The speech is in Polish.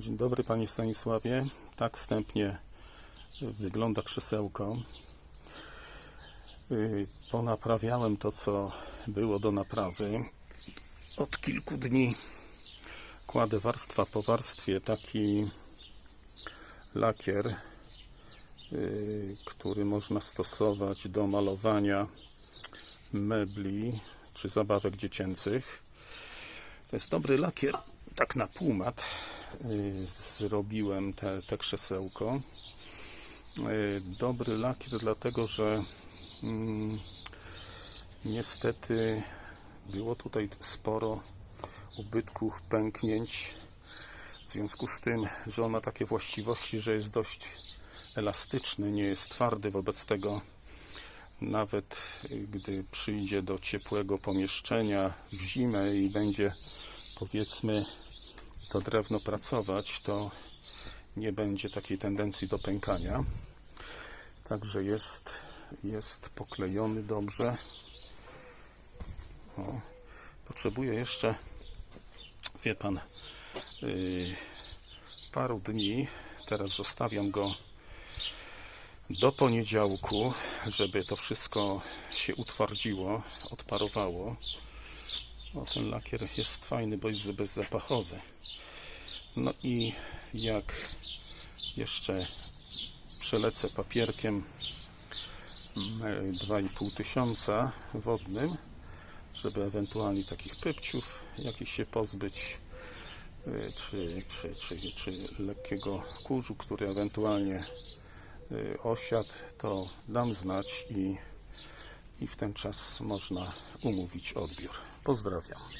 Dzień dobry Panie Stanisławie. Tak wstępnie wygląda krzesełko. Yy, Ponaprawiałem to, co było do naprawy. Od kilku dni kładę warstwa po warstwie taki lakier, yy, który można stosować do malowania mebli czy zabawek dziecięcych. To jest dobry lakier, tak na półmat y, zrobiłem te, te krzesełko. Y, Dobry lakier, dlatego że mm, niestety było tutaj sporo ubytków, pęknięć. W związku z tym, że on ma takie właściwości, że jest dość elastyczny, nie jest twardy, wobec tego nawet y, gdy przyjdzie do ciepłego pomieszczenia w zimę i będzie powiedzmy to drewno pracować, to nie będzie takiej tendencji do pękania. Także jest, jest poklejony dobrze. O, potrzebuję jeszcze, wie pan, yy, paru dni. Teraz zostawiam go do poniedziałku, żeby to wszystko się utwardziło, odparowało. O, ten lakier jest fajny, bo jest bezzapachowy. No i jak jeszcze przelecę papierkiem mm, 2,5 tysiąca wodnym, żeby ewentualnie takich pypciów jakichś się pozbyć, y, czy, czy, czy, czy lekkiego kurzu, który ewentualnie y, osiadł, to dam znać i, i w ten czas można umówić odbiór. Pozdrawiam.